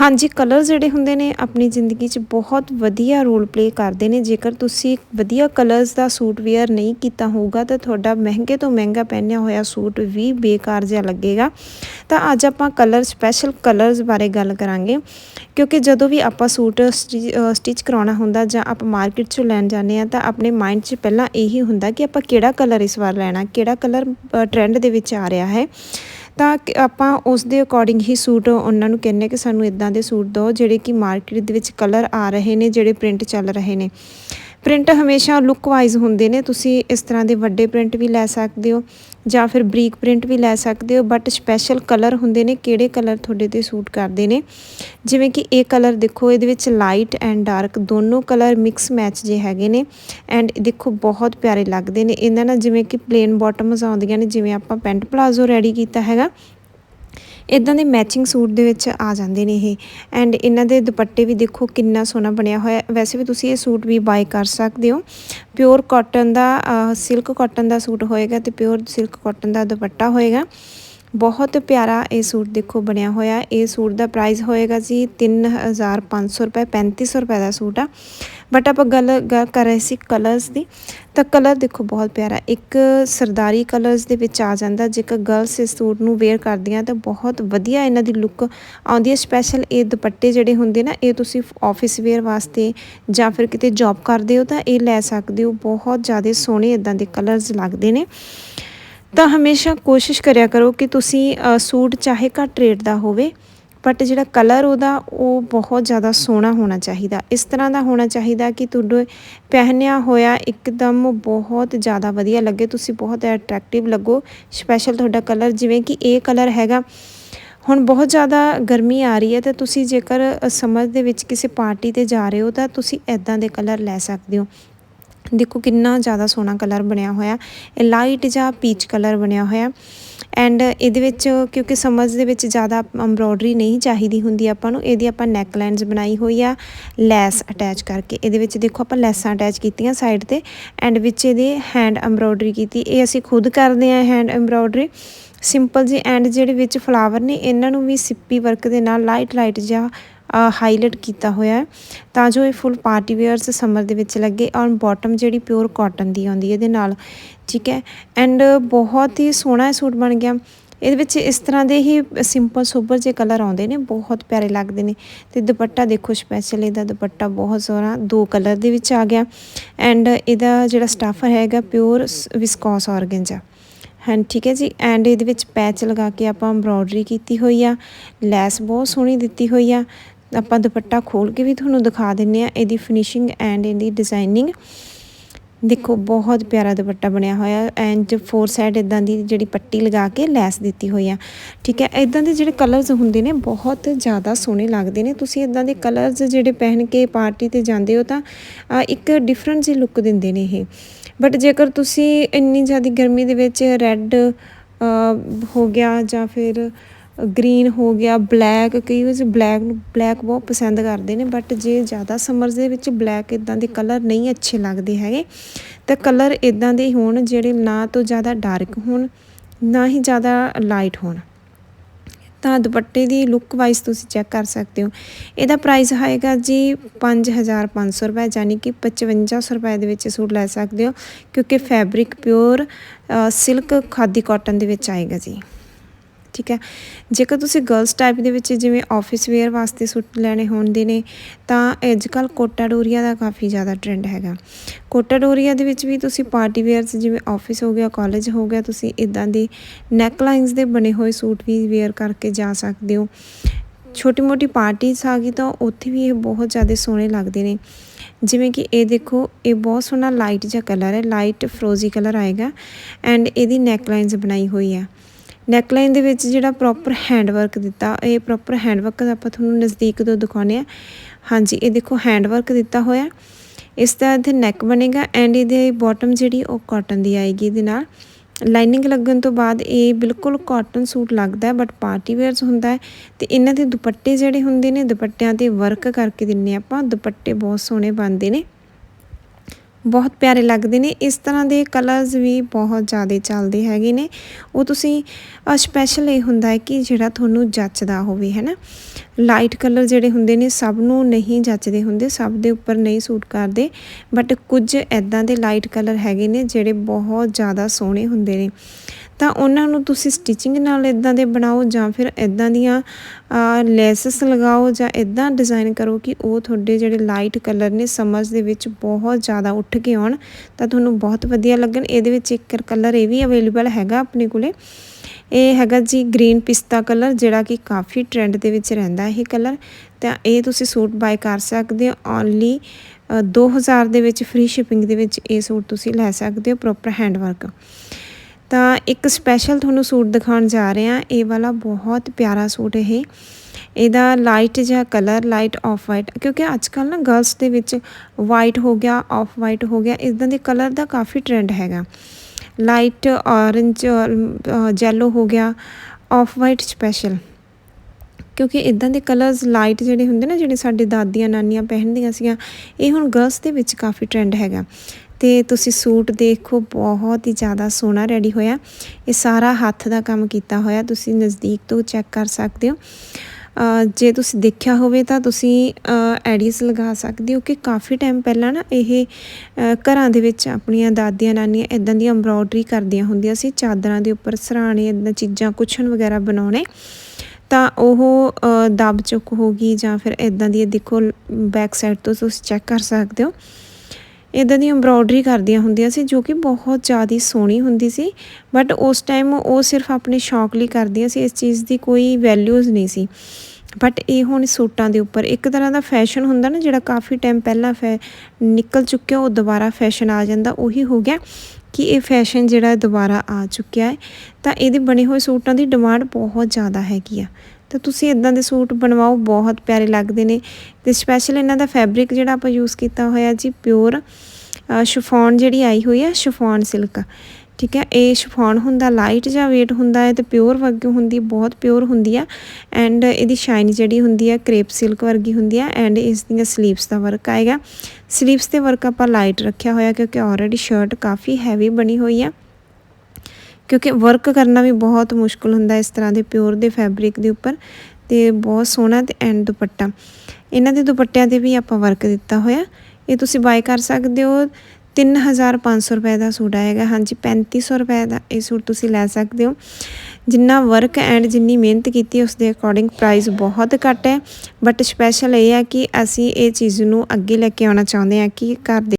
ਹਾਂਜੀ ਕਲਰ ਜਿਹੜੇ ਹੁੰਦੇ ਨੇ ਆਪਣੀ ਜ਼ਿੰਦਗੀ 'ਚ ਬਹੁਤ ਵਧੀਆ ਰੋਲ ਪਲੇ ਕਰਦੇ ਨੇ। ਜੇਕਰ ਤੁਸੀਂ ਵਧੀਆ ਕਲਰਸ ਦਾ ਸੂਟ ਵੇਅਰ ਨਹੀਂ ਕੀਤਾ ਹੋਊਗਾ, ਤਾਂ ਤੁਹਾਡਾ ਮਹਿੰਗੇ ਤੋਂ ਮਹਿੰਗਾ ਪਹਿਨਿਆ ਹੋਇਆ ਸੂਟ ਵੀ ਬੇਕਾਰ ਜਿਹਾ ਲੱਗੇਗਾ। ਤਾਂ ਅੱਜ ਆਪਾਂ ਕਲਰ ਸਪੈਸ਼ਲ ਕਲਰਸ ਬਾਰੇ ਗੱਲ ਕਰਾਂਗੇ। ਕਿਉਂਕਿ ਜਦੋਂ ਵੀ ਆਪਾਂ ਸੂਟ ਸਟਿਚ ਕਰਾਉਣਾ ਹੁੰਦਾ ਜਾਂ ਆਪਾਂ ਮਾਰਕੀਟ 'ਚੋਂ ਲੈਣ ਜਾਂਦੇ ਆ ਤਾਂ ਆਪਣੇ ਮਾਈਂਡ 'ਚ ਪਹਿਲਾਂ ਇਹੀ ਹੁੰਦਾ ਕਿ ਆਪਾਂ ਕਿਹੜਾ ਕਲਰ ਇਸ ਵਾਰ ਲੈਣਾ, ਕਿਹੜਾ ਕਲਰ ਟ੍ਰੈਂਡ ਦੇ ਵਿੱਚ ਆ ਰਿਹਾ ਹੈ। ਤਾਂ ਕਿ ਆਪਾਂ ਉਸ ਦੇ ਅਕੋਰਡਿੰਗ ਹੀ ਸੂਟ ਉਹਨਾਂ ਨੂੰ ਕਹਿੰਨੇ ਕਿ ਸਾਨੂੰ ਇਦਾਂ ਦੇ ਸੂਟ ਦਿਓ ਜਿਹੜੇ ਕਿ ਮਾਰਕੀਟ ਦੇ ਵਿੱਚ ਕਲਰ ਆ ਰਹੇ ਨੇ, ਜਿਹੜੇ ਪ੍ਰਿੰਟ ਚੱਲ ਰਹੇ ਨੇ। ਪ੍ਰਿੰਟ ਹਮੇਸ਼ਾ ਲੁੱਕ ਵਾਈਜ਼ ਹੁੰਦੇ ਨੇ, ਤੁਸੀਂ ਇਸ ਤਰ੍ਹਾਂ ਦੇ ਵੱਡੇ ਪ੍ਰਿੰਟ ਵੀ ਲੈ ਸਕਦੇ ਹੋ। ਜਾਂ ਫਿਰ ਬਰੀਕ ਪ੍ਰਿੰਟ ਵੀ ਲੈ ਸਕਦੇ ਹੋ ਬਟ ਸਪੈਸ਼ਲ ਕਲਰ ਹੁੰਦੇ ਨੇ, ਕਿਹੜੇ ਕਲਰ ਤੁਹਾਡੇ ਤੇ ਸੂਟ ਕਰਦੇ ਨੇ? ਜਿਵੇਂ ਕਿ ਇਹ ਕਲਰ ਦੇਖੋ, ਇਹਦੇ ਵਿੱਚ ਲਾਈਟ ਐਂਡ ਡਾਰਕ ਦੋਨੋਂ ਕਲਰ ਮਿਕਸ ਮੈਚ ਜੇ ਹੈਗੇ ਨੇ ਐਂਡ ਦੇਖੋ ਬਹੁਤ ਪਿਆਰੇ ਲੱਗਦੇ ਨੇ। ਇਹਨਾਂ ਨਾਲ ਜਿਵੇਂ ਕਿ ਪਲੇਨ ਬਾਟਮਸ ਆਉਂਦੀਆਂ ਨੇ, ਜਿਵੇਂ ਆਪਾਂ ਪੈਂਟ ਪਲਾਜ਼ੋ ਰੈਡੀ ਕੀਤਾ ਹੈਗਾ ਇਦਾਂ ਦੇ ਮੈਚਿੰਗ ਸੂਟ ਦੇ ਵਿੱਚ ਆ ਜਾਂਦੇ ਨੇ ਇਹ। ਐਂਡ ਇਹਨਾਂ ਦੇ ਦੁਪੱਟੇ ਵੀ ਦੇਖੋ ਕਿੰਨਾ ਸੋਹਣਾ ਬਣਿਆ ਹੋਇਆ। ਵੈਸੇ ਵੀ ਤੁਸੀਂ ਇਹ ਸੂਟ ਵੀ ਬਾਈ ਕਰ ਸਕਦੇ ਹੋ। ਪਿਓਰ ਕਾਟਨ ਦਾ ਸਿਲਕ ਕਾਟਨ ਦਾ ਸੂਟ ਹੋਏਗਾ ਤੇ ਪਿਓਰ ਸਿਲਕ ਕਾਟਨ ਦਾ ਦੁਪੱਟਾ ਹੋਏਗਾ। ਬਹੁਤ ਪਿਆਰਾ ਇਹ ਸੂਟ ਦੇਖੋ ਬਣਿਆ ਹੋਇਆ। ਇਹ ਸੂਟ ਦਾ ਪ੍ਰਾਈਸ ਹੋਏਗਾ ਜੀ 3500 ਰੁਪਏ 3500 ਰੁਪਏ ਦਾ ਸੂਟ ਆ। ਬਟ ਆਪਾਂ ਗੱਲ ਕਰ ਰਹੇ ਸੀ ਕਲਰਸ ਦੀ। ਤਾਂ ਕਲਰ ਦੇਖੋ ਬਹੁਤ ਪਿਆਰਾ ਇੱਕ ਸਰਦਾਰੀ ਕਲਰਸ ਦੇ ਵਿੱਚ ਆ ਜਾਂਦਾ। ਜੇਕਰ ਗਰਲਸ ਇਸ ਸੂਟ ਨੂੰ ਵੇਅਰ ਕਰਦੀਆਂ ਤਾਂ ਬਹੁਤ ਵਧੀਆ ਇਹਨਾਂ ਦੀ ਲੁੱਕ ਆਉਂਦੀ ਹੈ। ਸਪੈਸ਼ਲ ਇਹ ਦੁਪੱਟੇ ਜਿਹੜੇ ਹੁੰਦੇ ਨਾ, ਇਹ ਤੁਸੀਂ ਆਫਿਸ ਵੇਅਰ ਵਾਸਤੇ ਜਾਂ ਫਿਰ ਕਿਤੇ ਜੌਬ ਕਰਦੇ ਹੋ ਤਾਂ ਇਹ ਲੈ ਸਕਦੇ ਹੋ। ਬਹੁਤ ਜ਼ਿਆਦਾ ਸੋਹਣੇ ਇਦਾਂ ਦੇ ਕਲਰਸ ਲੱਗਦੇ ਨੇ। ਤਾਂ ਹਮੇਸ਼ਾ ਕੋਸ਼ਿਸ਼ ਕਰਿਆ ਕਰੋ ਕਿ ਤੁਸੀਂ ਸੂਟ ਚਾਹੇ ਘੱਟ ਰੇਟ ਦਾ ਹੋਵੇ ਬਟ ਜਿਹੜਾ ਕਲਰ ਉਹਦਾ, ਉਹ ਬਹੁਤ ਜ਼ਿਆਦਾ ਸੋਹਣਾ ਹੋਣਾ ਚਾਹੀਦਾ। ਇਸ ਤਰ੍ਹਾਂ ਦਾ ਹੋਣਾ ਚਾਹੀਦਾ ਕਿ ਤੁਹਾਡੇ ਪਹਿਨਿਆ ਹੋਇਆ ਇੱਕਦਮ ਬਹੁਤ ਜ਼ਿਆਦਾ ਵਧੀਆ ਲੱਗੇ, ਤੁਸੀਂ ਬਹੁਤ ਅਟਰੈਕਟਿਵ ਲੱਗੋ। ਸਪੈਸ਼ਲ ਤੁਹਾਡਾ ਕਲਰ ਜਿਵੇਂ ਕਿ ਇਹ ਕਲਰ ਹੈਗਾ, ਹੁਣ ਬਹੁਤ ਜ਼ਿਆਦਾ ਗਰਮੀ ਆ ਰਹੀ ਹੈ, ਤਾਂ ਤੁਸੀਂ ਜੇਕਰ ਸਮਰ ਦੇ ਵਿੱਚ ਕਿਸੇ ਪਾਰਟੀ ਤੇ ਜਾ ਰਹੇ ਹੋ, ਤਾਂ ਤੁਸੀਂ ਐਦਾਂ ਦੇ ਕਲਰ ਲੈ ਸਕਦੇ ਹੋ। ਦੇਖੋ ਕਿੰਨਾ ਜ਼ਿਆਦਾ ਸੋਹਣਾ ਕਲਰ ਬਣਿਆ ਹੋਇਆ, ਇਹ ਲਾਈਟ ਜਾਂ ਪੀਚ ਕਲਰ ਬਣਿਆ ਹੋਇਆ। ਐਂਡ ਇਹਦੇ ਵਿੱਚ ਕਿਉਂਕਿ ਸਮਝ ਦੇ ਵਿੱਚ ਜ਼ਿਆਦਾ ਐਮਬ੍ਰੋਇਡਰੀ ਨਹੀਂ ਚਾਹੀਦੀ ਹੁੰਦੀ ਆਪਾਂ ਨੂੰ, ਇਹਦੀ ਆਪਾਂ ਨੈਕ ਲਾਈਨਸ ਬਣਾਈ ਹੋਈ ਆ ਲੈਸ ਅਟੈਚ ਕਰਕੇ। ਇਹਦੇ ਵਿੱਚ ਦੇਖੋ ਆਪਾਂ ਲੈਸਾਂ ਅਟੈਚ ਕੀਤੀਆਂ ਸਾਈਡ ਤੇ ਐਂਡ ਵਿੱਚ ਇਹਦੇ ਹੈਂਡ ਐਮਬ੍ਰੋਇਡਰੀ ਕੀਤੀ। ਇਹ ਅਸੀਂ ਖੁਦ ਕਰਦੇ ਆ ਹੈਂਡ ਐਮਬ੍ਰੋਇਡਰੀ ਸਿੰਪਲ ਜੀ ਐਂਡ ਜਿਹੜੇ ਵਿੱਚ ਫਲਾਵਰ ਨੇ, ਇਹਨਾਂ ਨੂੰ ਵੀ ਸਿੱਪੀ ਵਰਕ ਦੇ ਨਾਲ ਲਾਈਟ ਲਾਈਟ ਜਿਹਾ ਹਾਈਲਾਈਟ ਕੀਤਾ ਹੋਇਆ ਤਾਂ ਜੋ ਇਹ ਫੁੱਲ ਪਾਰਟੀ ਵੇਅਰਸ ਸਮਰ ਦੇ ਵਿੱਚ ਲੱਗੇ ਔਰ ਬਾਟਮ ਜਿਹੜੀ ਪਿਓਰ ਕਾਟਨ ਦੀ ਆਉਂਦੀ ਇਹਦੇ ਨਾਲ, ਠੀਕ ਹੈ। ਐਂਡ ਬਹੁਤ ਹੀ ਸੋਹਣਾ ਸੂਟ ਬਣ ਗਿਆ। ਇਹਦੇ ਵਿੱਚ ਇਸ ਤਰ੍ਹਾਂ ਦੇ ਹੀ ਸਿੰਪਲ ਸੋਬਰ ਜੇ ਕਲਰ ਆਉਂਦੇ ਨੇ, ਬਹੁਤ ਪਿਆਰੇ ਲੱਗਦੇ ਨੇ। ਤੇ ਦੁਪੱਟਾ ਦੇਖੋ ਸਪੈਸ਼ਲ ਇਹਦਾ ਦੁਪੱਟਾ ਬਹੁਤ ਸੋਹਣਾ, ਦੋ ਕਲਰ ਦੇ ਵਿੱਚ ਆ ਗਿਆ। ਐਂਡ ਇਹਦਾ ਜਿਹੜਾ ਸਟਾਫਰ ਹੈਗਾ ਪਿਓਰ ਵਿਸਕੋਸ ਆਰਗੈਂਜਾ ਹਾਂ ਠੀਕ ਹੈ ਜੀ ਐਂਡ ਇਹਦੇ ਵਿੱਚ ਪੈਚ ਲਗਾ ਕੇ ਆਪਾਂ ਐਮਬ੍ਰੋਇਡਰੀ ਕੀਤੀ ਹੋਈ ਆ, ਲੈਸ ਬਹੁਤ ਸੋਹਣੀ ਦਿੱਤੀ ਹੋਈ ਆ। ਆਪਾਂ ਦੁਪੱਟਾ ਖੋਲ ਕੇ ਵੀ ਤੁਹਾਨੂੰ ਦਿਖਾ ਦਿੰਨੇ ਆ, ਇਹਦੀ ਫਿਨਿਸ਼ਿੰਗ ਐਂਡ ਇਹਦੀ ਡਿਜ਼ਾਈਨਿੰਗ ਦੇਖੋ, ਬਹੁਤ ਪਿਆਰਾ ਦੁਪੱਟਾ ਬਣਿਆ ਹੋਇਆ ਐਂਡ ਫੋਰ ਸਾਈਡ ਇਦਾਂ ਦੀ ਜਿਹੜੀ ਪੱਟੀ ਲਗਾ ਕੇ ਲੈਸ ਦਿੱਤੀ ਹੋਈ ਆ, ਠੀਕ ਹੈ? ਇਦਾਂ ਦੇ ਜਿਹੜੇ ਕਲਰਸ ਹੁੰਦੇ ਨੇ, ਬਹੁਤ ਜ਼ਿਆਦਾ ਸੋਹਣੇ ਲੱਗਦੇ ਨੇ। ਤੁਸੀਂ ਇਦਾਂ ਦੇ ਕਲਰਸ ਜਿਹੜੇ ਪਹਿਨ ਕੇ ਪਾਰਟੀ ਤੇ ਜਾਂਦੇ ਹੋ ਤਾਂ ਇੱਕ ਡਿਫਰੈਂਟ ਜਿਹੀ ਲੁੱਕ ਦਿੰਦੇ ਨੇ ਇਹ। ਬਟ ਜੇਕਰ ਤੁਸੀਂ ਇੰਨੀ ਜ਼ਿਆਦਾ ਗਰਮੀ ਦੇ ਵਿੱਚ ਰੈੱਡ ਹੋ ਗਿਆ ਜਾਂ ਫਿਰ ਗ੍ਰੀਨ ਹੋ ਗਿਆ, ਬਲੈਕ, ਕਈ ਵਾਰ ਬਲੈਕ ਨੂੰ, ਬਲੈਕ ਬਹੁਤ ਪਸੰਦ ਕਰਦੇ ਨੇ ਬਟ ਜੇ ਜ਼ਿਆਦਾ ਸਮਰਸ ਦੇ ਵਿੱਚ ਬਲੈਕ ਇਦਾਂ ਦੇ ਕਲਰ ਨਹੀਂ ਅੱਛੇ ਲੱਗਦੇ ਹੈਗੇ, ਤਾਂ ਕਲਰ ਇਦਾਂ ਦੇ ਹੋਣ ਜਿਹੜੇ ਨਾ ਤੋਂ ਜ਼ਿਆਦਾ ਡਾਰਕ ਹੋਣ, ਨਾ ਹੀ ਜ਼ਿਆਦਾ ਲਾਈਟ ਹੋਣ। ਤਾਂ ਦੁਪੱਟੇ ਦੀ ਲੁੱਕ ਵਾਈਜ਼ ਤੁਸੀਂ ਚੈੱਕ ਕਰ ਸਕਦੇ ਹੋ। ਇਹਦਾ ਪ੍ਰਾਈਸ ਆਏਗਾ ਜੀ 5500 ਰੁਪਏ, ਯਾਨੀ ਕਿ 5500 ਰੁਪਏ ਦੇ ਵਿੱਚ ਸੂਟ ਲੈ ਸਕਦੇ ਹੋ, ਕਿਉਂਕਿ fabric pure silk khadi cotton ਦੇ ਵਿੱਚ ਆਏਗਾ ਜੀ। ਠੀਕ ਹੈ। ਜੇਕਰ ਤੁਸੀਂ ਗਰਲਸ ਟਾਈਪ ਦੇ ਵਿੱਚ ਜਿਵੇਂ ਆਫਿਸ ਵੇਅਰ ਵਾਸਤੇ ਸੂਟ ਲੈਣੇ ਹੁੰਦੇ ਨੇ, ਤਾਂ ਅੱਜ ਕੱਲ ਕੋਟਾ ਡੋਰੀਆ ਦਾ ਕਾਫੀ ਜ਼ਿਆਦਾ ਟ੍ਰੈਂਡ ਹੈਗਾ। ਕੋਟਾ ਡੋਰੀਆ ਦੇ ਵਿੱਚ ਵੀ ਤੁਸੀਂ ਪਾਰਟੀ ਵੇਅਰਸ ਜਿਵੇਂ ਆਫਿਸ ਹੋ ਗਿਆ ਕਾਲਜ ਹੋ ਗਿਆ, ਤੁਸੀਂ ਇਦਾਂ ਦੇ ਨੈਕ ਲਾਈਨਸ ਦੇ ਬਣੇ ਹੋਏ ਸੂਟ ਵੀ ਵੇਅਰ ਕਰਕੇ ਜਾ ਸਕਦੇ ਹੋ। ਛੋਟੀ ਮੋਟੀ ਪਾਰਟੀਜ਼ ਆ ਗਈ ਤਾਂ ਉੱਥੇ ਵੀ ਇਹ ਬਹੁਤ ਜ਼ਿਆਦਾ ਸੋਹਣੇ ਲੱਗਦੇ ਨੇ। ਜਿਵੇਂ ਕਿ ਇਹ ਦੇਖੋ, ਇਹ ਬਹੁਤ ਸੋਹਣਾ ਲਾਈਟ ਜਿਹਾ ਕਲਰ ਹੈ ਲਾਈਟ ਫਰੋਜ਼ੀ ਕਲਰ ਆਏਗਾ ਐਂਡ ਇਹਦੀ ਨੈਕ ਲਾਈਨਸ ਬਣਾਈ ਹੋਈ ਆ ਨੈਕਲਾਈਨ ਦੇ ਵਿੱਚ ਜਿਹੜਾ ਪ੍ਰੋਪਰ ਹੈਂਡ ਵਰਕ ਦਿੱਤਾ, ਇਹ ਪ੍ਰੋਪਰ ਹੈਂਡ ਵਰਕ ਆਪਾਂ ਤੁਹਾਨੂੰ ਨਜ਼ਦੀਕ ਤੋਂ ਦਿਖਾਉਨੇ ਆ ਹਾਂਜੀ, ਇਹ ਦੇਖੋ ਹੈਂਡ ਵਰਕ ਦਿੱਤਾ ਹੋਇਆ। ਇਸ ਦਾ ਇੱਥੇ ਨੈਕ ਬਣੇਗਾ ਐਂਡ ਇਹਦੇ ਬਾਟਮ ਜਿਹੜੀ ਉਹ ਕਾਟਨ ਦੀ ਆਏਗੀ ਇਹਦੇ ਨਾਲ। ਲਾਈਨਿੰਗ ਲੱਗਣ ਤੋਂ ਬਾਅਦ ਇਹ ਬਿਲਕੁਲ ਕਾਟਨ ਸੂਟ ਲੱਗਦਾ ਬਟ ਪਾਰਟੀ ਵੇਅਰਸ ਹੁੰਦਾ ਹੈ। ਤੇ ਇਹਨਾਂ ਦੇ ਦੁਪੱਟੇ ਜਿਹੜੇ ਹੁੰਦੇ ਨੇ, ਦੁਪੱਟਿਆਂ ਤੇ ਵਰਕ ਕਰਕੇ ਦਿੰਨੇ ਆਪਾਂ। ਦੁਪੱਟੇ ਬਹੁਤ ਸੋਹਣੇ ਬਣਦੇ ਨੇ। ਬਹੁਤ ਪਿਆਰੇ ਲੱਗਦੇ ਨੇ। ਇਸ ਤਰ੍ਹਾਂ ਦੇ ਕਲਰਸ ਵੀ ਬਹੁਤ ਜ਼ਿਆਦਾ ਚੱਲਦੇ ਹੈਗੇ ਨੇ। ਉਹ ਤੁਸੀਂ ਸਪੈਸ਼ਲ ਇਹ ਹੁੰਦਾ ਹੈ ਕਿ ਜਿਹੜਾ ਤੁਹਾਨੂੰ ਜੱਚਦਾ ਹੋਵੇ, ਹੈ ਨਾ? ਲਾਈਟ ਕਲਰ ਜਿਹੜੇ ਹੁੰਦੇ ਨੇ, ਸਭ ਨੂੰ ਨਹੀਂ ਜੱਚਦੇ ਹੁੰਦੇ, ਸਭ ਦੇ ਉੱਪਰ ਨਹੀਂ ਸੂਟ ਕਰਦੇ। ਬਟ ਕੁਝ ਐਦਾਂ ਦੇ ਲਾਈਟ ਕਲਰ ਹੈਗੇ ਨੇ, ਜਿਹੜੇ ਬਹੁਤ ਜ਼ਿਆਦਾ ਸੋਹਣੇ ਹੁੰਦੇ ਨੇ। ਤਾਂ ਉਹਨਾਂ ਨੂੰ ਤੁਸੀਂ ਸਟਿਚਿੰਗ ਨਾਲ ਇਦਾਂ ਦੇ ਬਣਾਓ ਜਾਂ ਫਿਰ ਇਦਾਂ ਦੀਆਂ ਲੈਸਸ ਲਗਾਓ ਜਾਂ ਇਦਾਂ ਡਿਜ਼ਾਈਨ ਕਰੋ ਕਿ ਉਹ ਤੁਹਾਡੇ ਜਿਹੜੇ ਲਾਈਟ ਕਲਰ ਨੇ ਸਮਝ ਦੇ ਵਿੱਚ ਬਹੁਤ ਜ਼ਿਆਦਾ ਉੱਠ ਕੇ ਆਉਣ। ਤਾਂ ਤੁਹਾਨੂੰ ਬਹੁਤ ਵਧੀਆ ਲੱਗਣ। ਇਹਦੇ ਵਿੱਚ ਇੱਕ ਕਲਰ ਇਹ ਵੀ ਅਵੇਲੇਬਲ ਹੈਗਾ ਆਪਣੇ ਕੋਲੇ। ਇਹ ਹੈਗਾ ਜੀ ਗ੍ਰੀਨ ਪਿਸਤਾ ਕਲਰ ਜਿਹੜਾ ਕਿ ਕਾਫੀ ਟ੍ਰੈਂਡ ਦੇ ਵਿੱਚ ਰਹਿੰਦਾ ਇਹ ਕਲਰ ਤਾਂ ਇਹ ਤੁਸੀਂ ਸੂਟ ਬਾਏ ਕਰ ਸਕਦੇ ਹੋ ਓਨਲੀ 2000 ਦੇ ਵਿੱਚ ਫ੍ਰੀ ਸ਼ਿਪਿੰਗ ਦੇ ਵਿੱਚ ਇਹ ਸੂਟ ਤੁਸੀਂ ਲੈ ਸਕਦੇ ਹੋ ਪ੍ਰੋਪਰ ਹੈਂਡ ਵਰਕ ਤਾਂ ਇੱਕ ਸਪੈਸ਼ਲ ਤੁਹਾਨੂੰ ਸੂਟ ਦਿਖਾਉਣ ਜਾ ਰਹੇ ਹਾਂ। ਇਹ ਵਾਲਾ ਬਹੁਤ ਪਿਆਰਾ ਸੂਟ ਇਹ। ਇਹਦਾ ਲਾਈਟ ਜਿਹਾ ਕਲਰ ਲਾਈਟ ਆਫ ਵਾਈਟ ਕਿਉਂਕਿ ਅੱਜ ਕੱਲ ਨਾ ਗਰਲਸ ਦੇ ਵਿੱਚ ਵਾਈਟ ਹੋ ਗਿਆ ਆਫ ਵਾਈਟ ਹੋ ਗਿਆ ਇਦਾਂ ਦੇ ਕਲਰ ਦਾ ਕਾਫੀ ਟ੍ਰੈਂਡ ਹੈਗਾ। ਲਾਈਟ ਔਰੇਂਜ ਜੈਲੋ ਹੋ ਗਿਆ ਆਫ ਵਾਈਟ ਸਪੈਸ਼ਲ ਕਿਉਂਕਿ ਇਦਾਂ ਦੇ ਕਲਰਸ ਲਾਈਟ ਜਿਹੜੇ ਹੁੰਦੇ ਨਾ, ਜਿਹੜੇ ਸਾਡੇ ਦਾਦੀਆਂ ਨਾਨੀਆਂ ਪਹਿਨਦੀਆਂ ਸੀਗੀਆਂ, ਇਹ ਹੁਣ ਗਰਲਸ ਦੇ ਵਿੱਚ ਕਾਫੀ ਟ੍ਰੈਂਡ ਹੈਗਾ। ਤੇ ਤੁਸੀਂ ਸੂਟ ਦੇਖੋ, ਬਹੁਤ ਹੀ ਜ਼ਿਆਦਾ ਸੋਹਣਾ ਰੈਡੀ ਹੋਇਆ। ਇਹ ਸਾਰਾ ਹੱਥ ਦਾ ਕੰਮ ਕੀਤਾ ਹੋਇਆ, ਤੁਸੀਂ ਨਜ਼ਦੀਕ ਤੋਂ ਚੈੱਕ ਕਰ ਸਕਦੇ ਹੋ। ਜੇ ਤੁਸੀਂ ਦੇਖਿਆ ਹੋਵੇ ਤਾਂ ਤੁਸੀਂ ਐਡੀਸ ਲਗਾ ਸਕਦੇ ਹੋ ਕਿ ਕਾਫੀ ਟਾਈਮ ਪਹਿਲਾਂ ਨਾ ਇਹ ਘਰਾਂ ਦੇ ਵਿੱਚ ਆਪਣੀਆਂ ਦਾਦੀਆਂ ਨਾਨੀਆਂ ਇਦਾਂ ਦੀਆਂ ਐਮਬ੍ਰੋਇਡਰੀ ਕਰਦੀਆਂ ਹੁੰਦੀਆਂ ਸੀ, ਚਾਦਰਾਂ ਦੇ ਉੱਪਰ ਸਰਾਣੇ ਇਦਾਂ ਚੀਜ਼ਾਂ ਕੁਸ਼ਨ ਵਗੈਰਾ ਬਣਾਉਣੇ। ਤਾਂ ਉਹ ਦਬ ਚੁੱਕ ਹੋ ਗਈ ਜਾਂ ਫਿਰ ਇਦਾਂ ਦੀ ਦੇਖੋ ਬੈਕ ਸਾਈਡ ਤੋਂ ਤੁਸੀਂ ਚੈੱਕ ਕਰ ਸਕਦੇ ਹੋ। ਇਦਾਂ ਦੀ ਐਮਬ੍ਰੋਇਡਰੀ ਕਰਦੀਆਂ ਹੁੰਦੀਆਂ ਸੀ ਜੋ ਕਿ ਬਹੁਤ ਜ਼ਿਆਦਾ ਸੋਹਣੀ ਹੁੰਦੀ ਸੀ। ਬਟ ਉਸ ਟਾਈਮ ਉਹ ਸਿਰਫ ਆਪਣੇ ਸ਼ੌਕ ਲਈ ਕਰਦੀਆਂ ਸੀ, ਇਸ ਚੀਜ਼ ਦੀ ਕੋਈ ਵੈਲਿਊਜ਼ ਨਹੀਂ ਸੀ। ਬਟ ਇਹ ਹੁਣ ਸੂਟਾਂ ਦੇ ਉੱਪਰ ਇੱਕ ਤਰ੍ਹਾਂ ਦਾ ਫੈਸ਼ਨ ਹੁੰਦਾ ਨਾ, ਜਿਹੜਾ ਕਾਫੀ ਟਾਈਮ ਪਹਿਲਾਂ ਫੈ, ਨਿਕਲ ਚੁੱਕਿਆ, ਉਹ ਦੁਬਾਰਾ ਫੈਸ਼ਨ ਆ ਜਾਂਦਾ, ਉਹੀ ਹੋ ਗਿਆ ਕਿ ਇਹ ਫੈਸ਼ਨ ਜਿਹੜਾ ਦੁਬਾਰਾ ਆ ਚੁੱਕਿਆ ਹੈ। ਤਾਂ ਇਹਦੇ ਬਣੇ ਹੋਏ ਸੂਟਾਂ ਦੀ ਡਿਮਾਂਡ ਬਹੁਤ ਜ਼ਿਆਦਾ ਹੈਗੀ ਆ। ਤਾਂ ਤੁਸੀਂ ਇਦਾਂ ਦੇ ਸੂਟ ਬਣਵਾਓ, ਬਹੁਤ ਪਿਆਰੇ ਲੱਗਦੇ ਨੇ। ਤੇ ਸਪੈਸ਼ਲ ਇਹਨਾਂ ਦਾ ਫੈਬਰਿਕ ਜਿਹੜਾ ਆਪਾਂ ਯੂਜ਼ ਕੀਤਾ ਹੋਇਆ ਜੀ ਪਿਓਰ ਸ਼ਿਫੋਨ ਜਿਹੜੀ ਆਈ ਹੋਈ ਹੈ ਸ਼ਿਫੋਨ ਸਿਲਕ ਠੀਕ ਹੈ, ਇਹ ਸ਼ਿਫੋਨ ਹੁੰਦਾ ਲਾਈਟ ਜਾਂ weight ਹੁੰਦਾ ਹੈ ਤੇ ਪਿਓਰ ਵਰਗੀ ਹੁੰਦੀ, ਬਹੁਤ ਪਿਓਰ ਹੁੰਦੀ ਆ। ਐਂਡ ਇਹਦੀ ਸ਼ਾਈਨ ਜਿਹੜੀ ਹੁੰਦੀ ਆ ਕ੍ਰੇਪ ਸਿਲਕ ਵਰਗੀ ਹੁੰਦੀ ਆ ਐਂਡ ਇਸ ਦੀਆਂ ਸਲੀਵਸ ਦਾ ਵਰਕ ਆਏਗਾ। ਸਲੀਵਸ ਤੇ ਵਰਕ ਆਪਾਂ ਲਾਈਟ ਰੱਖਿਆ ਹੋਇਆ ਕਿਉਂਕਿ ਆਲਰੇਡੀ ਸ਼ਰਟ ਕਾਫੀ ਹੈਵੀ ਬਣੀ ਹੋਈ ਆ। ਕਿਉਂਕਿ ਵਰਕ ਕਰਨਾ ਵੀ ਬਹੁਤ ਮੁਸ਼ਕਲ ਹੁੰਦਾ ਇਸ ਤਰ੍ਹਾਂ ਦੇ ਪਿਓਰ ਦੇ ਫੈਬਰਿਕ ਦੇ ਉੱਪਰ ਤੇ ਬਹੁਤ ਸੋਹਣਾ ਤੇ ਐਂਡ ਦੁਪੱਟਾ। ਇਹਨਾਂ ਦੇ ਦੁਪੱਟਿਆਂ ਤੇ ਵੀ ਆਪਾਂ ਵਰਕ ਦਿੱਤਾ ਹੋਇਆ। ਇਹ ਤੁਸੀਂ ਬਾਈ ਕਰ ਸਕਦੇ ਹੋ। 3500 ਰੁਪਏ ਦਾ ਸੂਟ ਆਏਗਾ। ਹਾਂਜੀ 3500 ਰੁਪਏ ਦਾ ਇਹ ਸੂਟ ਤੁਸੀਂ ਲੈ ਸਕਦੇ ਹੋ। ਜਿੰਨਾ ਵਰਕ ਐਂਡ ਜਿੰਨੀ ਮਿਹਨਤ ਕੀਤੀ ਉਸ ਦੇ ਅਕੋਰਡਿੰਗ ਪ੍ਰਾਈਸ ਬਹੁਤ ਘੱਟ ਹੈ। ਬਟ ਸਪੈਸ਼ਲ ਇਹ ਹੈ ਕਿ ਅਸੀਂ ਇਹ ਚੀਜ਼ ਨੂੰ ਅੱਗੇ ਲੈ ਕੇ ਆਉਣਾ ਚਾਹੁੰਦੇ ਹਾਂ ਕਿ ਘਰ ਦੇ